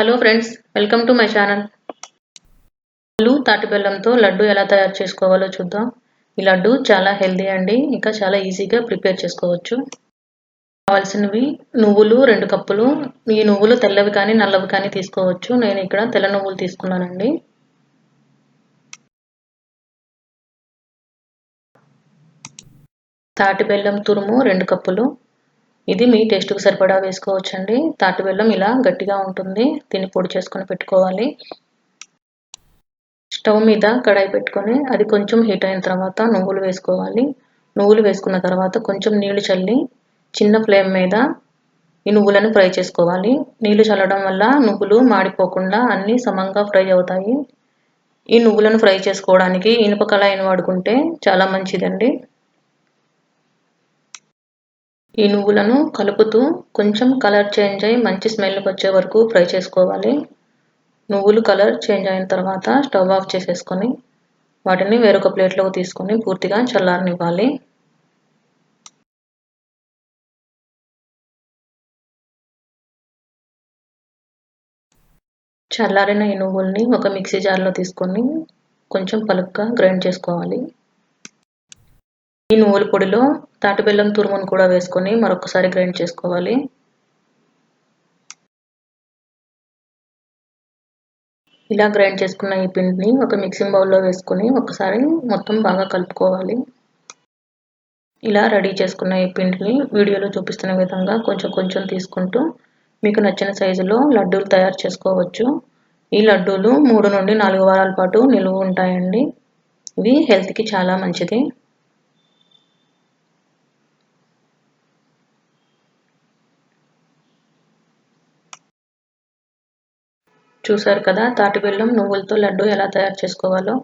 Hello friends welcome to my channel పళ్ళు తాటి బెల్లంతో లడ్డు ఎలా తయారు చేసుకోవాలో చూద్దాం. ఈ లడ్డు చాలా హెల్దీ అండి. ఇంకా చాలా ఈజీగా ప్రిపేర్ చేసుకోవచ్చు. కావాల్సినవి నువ్వులు రెండు కప్పులు. ఈ నువ్వులు తెల్లవి కానీ నల్లవి కానీ తీసుకోవచ్చు. నేను ఇక్కడ తెల్ల నువ్వులు తీసుకున్నానండి. తాటి బెల్లం తురుము రెండు కప్పులు. ఇది మీ టేస్ట్కి సరిపడా వేసుకోవచ్చండి. తాటి బెల్లం ఇలా గట్టిగా ఉంటుంది. దీన్ని పొడి చేసుకొని పెట్టుకోవాలి. స్టవ్ మీద కడాయి పెట్టుకొని అది కొంచెం హీట్ అయిన తర్వాత నువ్వులు వేసుకోవాలి. నువ్వులు వేసుకున్న తర్వాత కొంచెం నీళ్ళు చల్లి చిన్న ఫ్లేమ్ మీద ఈ నువ్వులను ఫ్రై చేసుకోవాలి. నీళ్ళు చల్లడం వల్ల నువ్వులు మాడిపోకుండా అన్నీ సమంగా ఫ్రై అవుతాయి. ఈ నువ్వులను ఫ్రై చేసుకోవడానికి ఇనుప కళాయిని వాడుకుంటే చాలా మంచిదండి. ఈ నువ్వులను కలుపుతూ కొంచెం కలర్ చేంజ్ అయ్యి మంచి స్మెల్ వచ్చే వరకు ఫ్రై చేసుకోవాలి. నువ్వులు కలర్ చేంజ్ అయిన తర్వాత స్టవ్ ఆఫ్ చేసేసుకొని వాటిని వేరొక ప్లేట్లోకి తీసుకొని పూర్తిగా చల్లారనివ్వాలి. చల్లారిన ఈ నువ్వుల్ని ఒక మిక్సీ జార్లో తీసుకొని కొంచెం పలుగ్గా గ్రైండ్ చేసుకోవాలి. ఈ నువ్వుల పొడిలో తాటి బెల్లం తురుమును కూడా వేసుకొని మరొకసారి గ్రైండ్ చేసుకోవాలి. ఇలా గ్రైండ్ చేసుకున్న ఈ పిండిని ఒక మిక్సింగ్ బౌల్లో వేసుకొని ఒకసారి మొత్తం బాగా కలుపుకోవాలి. ఇలా రెడీ చేసుకున్న ఈ పిండిని వీడియోలో చూపిస్తున్న విధంగా కొంచెం కొంచెం తీసుకుంటూ మీకు నచ్చిన సైజులో లడ్డూలు తయారు చేసుకోవచ్చు. ఈ లడ్డూలు మూడు నుండి నాలుగు వారాల పాటు నిలువ ఉంటాయండి. ఇవి హెల్త్కి చాలా మంచిది. చూసారు కదా తాటి బెల్లం నువ్వులతో లడ్డు ఎలా తయారు చేసుకోవాలో.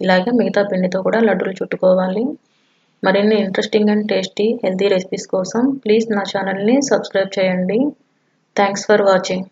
ఇలాగే మిగతా పిండితో కూడా లడ్డూలు చుట్టుకోవాలి. మరిన్ని interesting and tasty healthy recipes కోసం ప్లీజ్ నా ఛానల్ని సబ్స్క్రైబ్ చేయండి. Thanks for watching